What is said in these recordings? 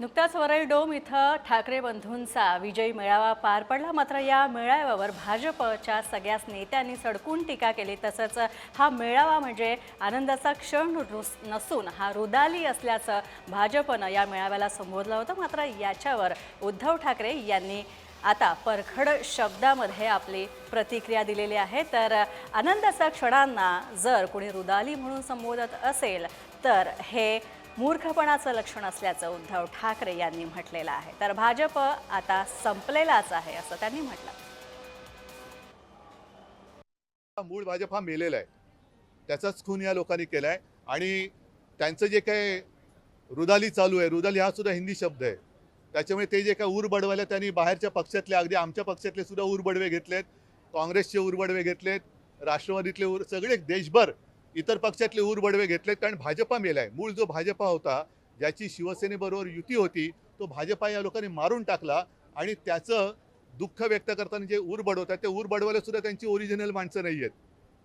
नुकताच वरळी डोम इथं ठाकरे बंधूंचा विजयी मेळावा पार पडला. मात्र या मेळाव्यावर भाजपच्या सगळ्याच नेत्यांनी सडकून टीका केली. तसंच हा मेळावा म्हणजे आनंदाचा क्षण नसून हा रुदाली असल्याचं भाजपनं या मेळाव्याला संबोधलं होतं. मात्र याच्यावर उद्धव ठाकरे यांनी आता परखड शब्दामध्ये आपली प्रतिक्रिया दिलेली आहे. तर आनंदाच्या क्षणांना जर कोणी रुदाली म्हणून संबोधत असेल तर हे मूर्खपणाचं लक्षण असल्याचं उद्धव ठाकरे यांनी म्हटलेलं आहे. तर भाजप आता संपलेलाच आहे असं त्यांनी म्हटलं. मूळ भाजप हा मेलेला आहे. त्याचाच खून या लोकांनी केला आहे आणि त्यांचं जे काय रुदाली चालू आहे रुदाली हा सुद्धा हिंदी शब्द आहे. त्याच्यामुळे ते जे काय ऊर बडवायला त्यांनी बाहेरच्या पक्षातले अगदी आमच्या पक्षातले सुद्धा ऊर बडवे घेतलेत. काँग्रेसचे ऊरबडवे घेतलेत. राष्ट्रवादीतले ऊर सगळे देशभर इतर पक्षातले उरबडवे घेतलेत कारण भाजपा मेला आहे मूळ जो भाजपा होता ज्याची शिवसेनेबरोबर युती होती तो भाजपा या लोकांनी मारून टाकला आणि त्याचं दुःख व्यक्त करताना जे ऊर बडवतात ते ऊर बडवायला सुद्धा त्यांची ओरिजिनल माणसं नाही आहेत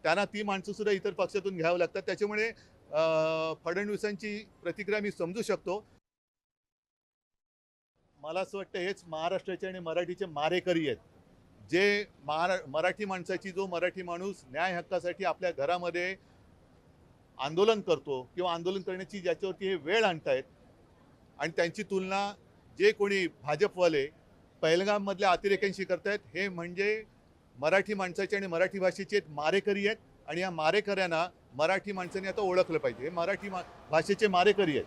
त्यांना ती माणसं सुद्धा इतर पक्षातून घ्यावं लागतात. त्याच्यामुळे फडणवीसांची प्रतिक्रिया मी समजू शकतो. मला असं वाटतं हेच महाराष्ट्राचे आणि मराठीचे मारेकरी आहेत. जे महारा मराठी माणसाची जो मराठी माणूस न्याय हक्कासाठी आपल्या घरामध्ये आंदोलन करतो किंवा आंदोलन करण्याची ज्याच्यावरती हे वेळ आणतायत आणि त्यांची तुलना जे कोणी भाजपवाले पहिलगाममधल्या अतिरेक्यांशी करतायत हे म्हणजे मराठी माणसाचे आणि मराठी भाषेचे एक मारेकरी आहेत. आणि या मारेकऱ्यांना मराठी माणसांनी आता ओळखलं पाहिजे. हे मराठी मा भाषेचे मारेकरी आहेत.